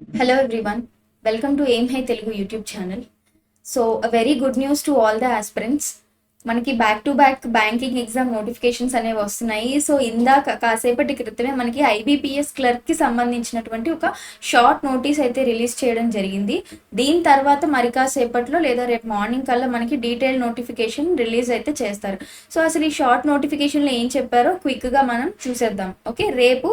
Hello everyone, welcome to Aim Telugu YouTube channel. So a very good news to all the aspirants. మనకి back to back banking exam notifications అనేవి వస్తున్నాయి. So ఇందాక కాసేపటి క్రితమే మనకి IBPS క్లర్క్కి సంబంధించినటువంటి ఒక షార్ట్ నోటీస్ అయితే రిలీజ్ చేయడం జరిగింది. దీని తర్వాత మరి కాసేపట్లో లేదా రేపు మార్నింగ్ కల్లా మనకి డీటెయిల్ నోటిఫికేషన్ రిలీజ్ అయితే చేస్తారు. సో అసలు ఈ షార్ట్ నోటిఫికేషన్లో ఏం చెప్పారో క్విక్గా మనం చూసేద్దాం. ఓకే రేపు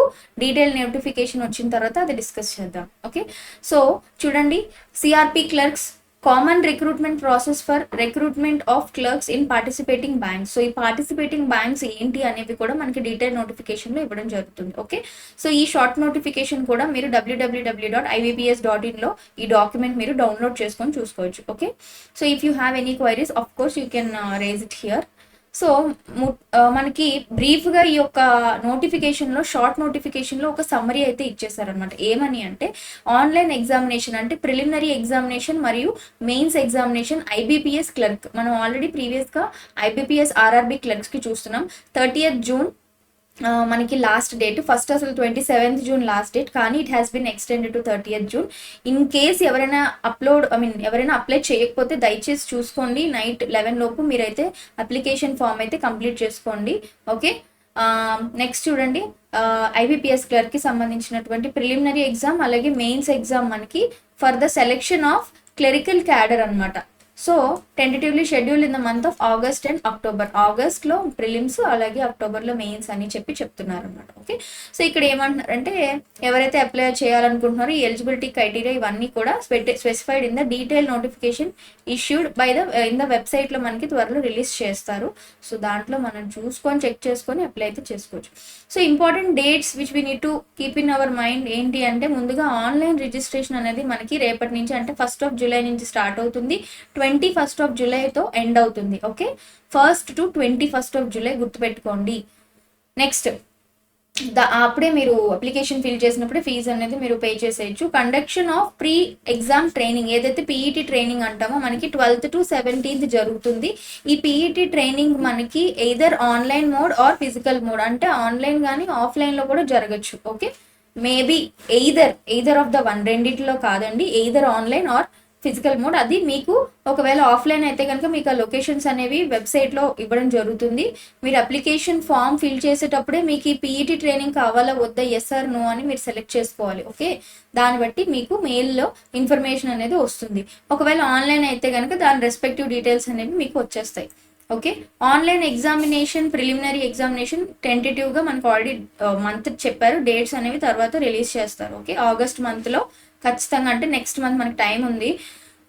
డీటెయిల్ నోటిఫికేషన్ వచ్చిన తర్వాత అది డిస్కస్ చేద్దాం. ఓకే సో చూడండి CRP clerks common recruitment process for recruitment of clerks in participating banks so ఈ పార్టిసిపేటింగ్ బ్యాంక్స్ ఏంటి అనేవి కూడా మనకి డీటెయిల్ నోటిఫికేషన్లో ఇవ్వడం జరుగుతుంది. ఓకే సో ఈ షార్ట్ నోటిఫికేషన్ కూడా మీరు డబ్ల్యూడబ్ల్యూడబ్ల్యూ డాట్ ఐబీపీఎస్ డాట్ ఇన్లో ఈ డాక్యుమెంట్ మీరు డౌన్లోడ్ చేసుకొని చూసుకోవచ్చు. Okay so if you have any queries of course you can raise it here so ము- మనకి బ్రీఫ్గా ఈ యొక్క నోటిఫికేషన్లో షార్ట్ నోటిఫికేషన్లో ఒక సమ్మరీ అయితే ఇచ్చేసారనమాట ఏమని అంటే ఆన్లైన్ ఎగ్జామినేషన్ అంటే ప్రిలిమినరీ ఎగ్జామినేషన్ మరియు మెయిన్స్ ఎగ్జామినేషన్ ఐబీపీఎస్ క్లర్క్ మనం ఆల్రెడీ ప్రీవియస్గా ఐబీపీఎస్ ఆర్ఆర్బీ క్లర్క్స్కి చూస్తున్నాం. థర్టీయత్ జూన్ మనకి లాస్ట్ డేట్ ఫస్ట్ అసలు twenty seventh June last date కానీ it has been extended to thirtieth June in case ఎవరైనా అప్లోడ్ ఐ మీన్ ఎవరైనా అప్లై చేయకపోతే దయచేసి చూసుకోండి. నైట్ లెవెన్ లోపు మీరైతే అప్లికేషన్ ఫామ్ అయితే కంప్లీట్ చేసుకోండి. ఓకే నెక్స్ట్ చూడండి. ఐబీపీఎస్ క్లర్క్కి సంబంధించినటువంటి ప్రిలిమినరీ ఎగ్జామ్ అలాగే మెయిన్స్ ఎగ్జామ్ మనకి for the selection of clerical cadre అన్నమాట. So tentatively schedule in the month of August and October ఆగస్ట్లో ప్రిలిమ్స్ అలాగే అక్టోబర్లో మెయిన్స్ అని చెప్పి చెప్తున్నారు అనమాట ఓకే సో ఇక్కడ ఏమంటున్నారంటే ఎవరైతే అప్లై చేయాలనుకుంటున్నారో ఈ ఎలిజిబిలిటీ క్రైటీరియా ఇవన్నీ కూడా specified in the detail notification issued by the in the వెబ్సైట్లో మనకి త్వరలో రిలీజ్ చేస్తారు. సో దాంట్లో మనం చూసుకొని చెక్ చేసుకొని అప్లై అయితే చేసుకోవచ్చు. So important dates which we need to keep in our mind ఏంటి అంటే ముందుగా ఆన్లైన్ రిజిస్ట్రేషన్ అనేది మనకి రేపటి నుంచి అంటే ఫస్ట్ ఆఫ్ జూలై నుంచి స్టార్ట్ అవుతుంది. ట్వంటీ ట్వంటీ ఫస్ట్ ఆఫ్ జూలైతో ఎండ్ అవుతుంది okay? First to twenty first of July గుర్తుపెట్టుకోండి. నెక్స్ట్ దా అప్పుడే మీరు అప్లికేషన్ ఫిల్ చేసినప్పుడే ఫీజు అనేది మీరు పే చేసేయచ్చు. Conduction of pre exam training ఏదైతే పీఈటీ ట్రైనింగ్ అంటామో మనకి ట్వెల్త్ టు సెవెంటీన్త్ జరుగుతుంది. ఈ పీఈటీ ట్రైనింగ్ మనకి either online mode or physical mode అంటే ఆన్లైన్ కానీ ఆఫ్లైన్లో కూడా జరగచ్చు okay? Maybe either either of the one రెండిట్లో కాదండి either online or physical mode. అది మీకు ఒకవేళ ఆఫ్లైన్ అయితే కనుక మీకు ఆ లొకేషన్స్ అనేవి వెబ్సైట్లో ఇవ్వడం జరుగుతుంది. మీరు అప్లికేషన్ ఫామ్ ఫిల్ చేసేటప్పుడే మీకు ఈ పీఈటీ ట్రైనింగ్ కావాలా వద్దా ఎస్ ఆర్ నో అని మీరు సెలెక్ట్ చేసుకోవాలి ఓకే? దాన్ని బట్టి మీకు మెయిల్లో ఇన్ఫర్మేషన్ అనేది వస్తుంది. ఒకవేళ ఆన్లైన్ అయితే కనుక దాని రెస్పెక్టివ్ డీటెయిల్స్ అనేవి మీకు వచ్చేస్తాయి. Okay online examination preliminary examination టెంటేటివ్గా మనకు ఆల్రెడీ మంత్ uh, చెప్పారు. డేట్స్ అనేవి తర్వాత రిలీజ్ చేస్తారు. ఓకే ఆగస్ట్ మంత్లో ఖచ్చితంగా అంటే నెక్స్ట్ మంత్ మనకి టైం ఉంది.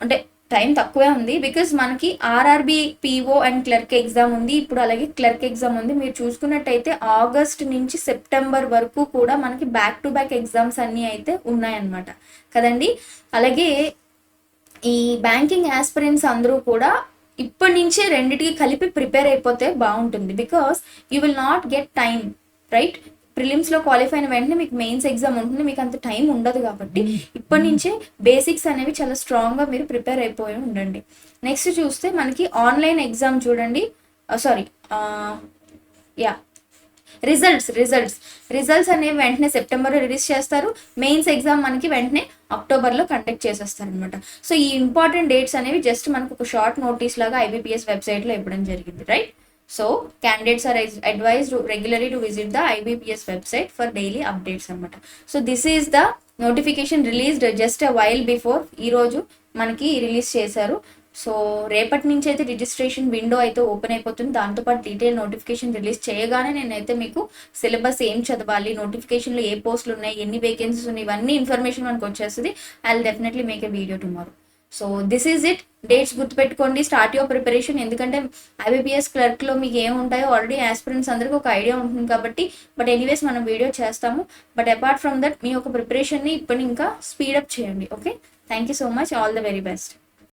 అంటే టైం తక్కువే ఉంది బికాజ్ మనకి RRB PO and clerk exam ఉంది. ఇప్పుడు అలాగే క్లర్క్ ఎగ్జామ్ ఉంది. మీరు చూసుకున్నట్టయితే ఆగస్ట్ నుంచి సెప్టెంబర్ వరకు కూడా మనకి బ్యాక్ టు బ్యాక్ ఎగ్జామ్స్ అన్నీ అయితే ఉన్నాయన్నమాట. కదండి? అలాగే ఈ బ్యాంకింగ్ ఆస్పిరెంట్స్ అందరూ కూడా ఇప్పటి నుంచే రెండిటికి కలిపి ప్రిపేర్ అయిపోతే బాగుంటుంది. Because you will not get time right ప్రిలిమ్స్లో qualify అయిన వెంటనే మీకు మెయిన్స్ ఎగ్జామ్ ఉంటుంది మీకు అంత టైం ఉండదు కాబట్టి ఇప్పటి నుంచే బేసిక్స్ అనేవి చాలా స్ట్రాంగ్గా మీరు ప్రిపేర్ అయిపోయి ఉండండి. నెక్స్ట్ చూస్తే మనకి ఆన్లైన్ ఎగ్జామ్ చూడండి. Sorry yeah results results results అనేవి వెంటనే సెప్టెంబర్లో రిలీజ్ చేస్తారు. మెయిన్స్ ఎగ్జామ్ మనకి వెంటనే అక్టోబర్లో కండక్ట్ చేసేస్తారు అనమాట సో ఈ ఇంపార్టెంట్ డేట్స్ అనేవి జస్ట్ మనకు ఒక షార్ట్ నోటీస్ లాగా ఐబీపీఎస్ వెబ్సైట్లో ఇవ్వడం జరిగింది right so candidates are advised regularly to visit the IBPS website for daily updates అనమాట so this is the notification released just a while before ఈరోజు మనకి రిలీజ్ చేశారు. సో రేపటి నుంచి అయితే రిజిస్ట్రేషన్ విండో అయితే ఓపెన్ అయిపోతుంది. దాంతోపాటు డీటెయిల్ నోటిఫికేషన్ రిలీజ్ చేయగానే నేనైతే మీకు సిలబస్ ఏం చదవాలి నోటిఫికేషన్లో ఏ పోస్టులు ఉన్నాయి ఎన్ని వేకెన్సీస్ ఉన్నాయి ఇవన్నీ ఇన్ఫర్మేషన్ మనకు వచ్చేస్తుంది. I definitely make a video tomorrow so this is it dates గుర్తుపెట్టుకోండి. స్టార్ట్ యువర్ ప్రిపరేషన్ ఎందుకంటే ఐబీపీఎస్ క్లర్క్లో మీకు ఏముంటాయో ఆల్రెడీ ఆస్పిరెంట్స్ అందరికీ ఒక ఐడియా ఉంటుంది కాబట్టి బట్ ఎనీవేస్ మనం వీడియో చేస్తాము. బట్ అపార్ట్ ఫ్రమ్ దట్ మీ యొక్క ప్రిపరేషన్ని ఇప్పుడు ఇంకా స్పీడప్ చేయండి. Okay thank you so much all the very best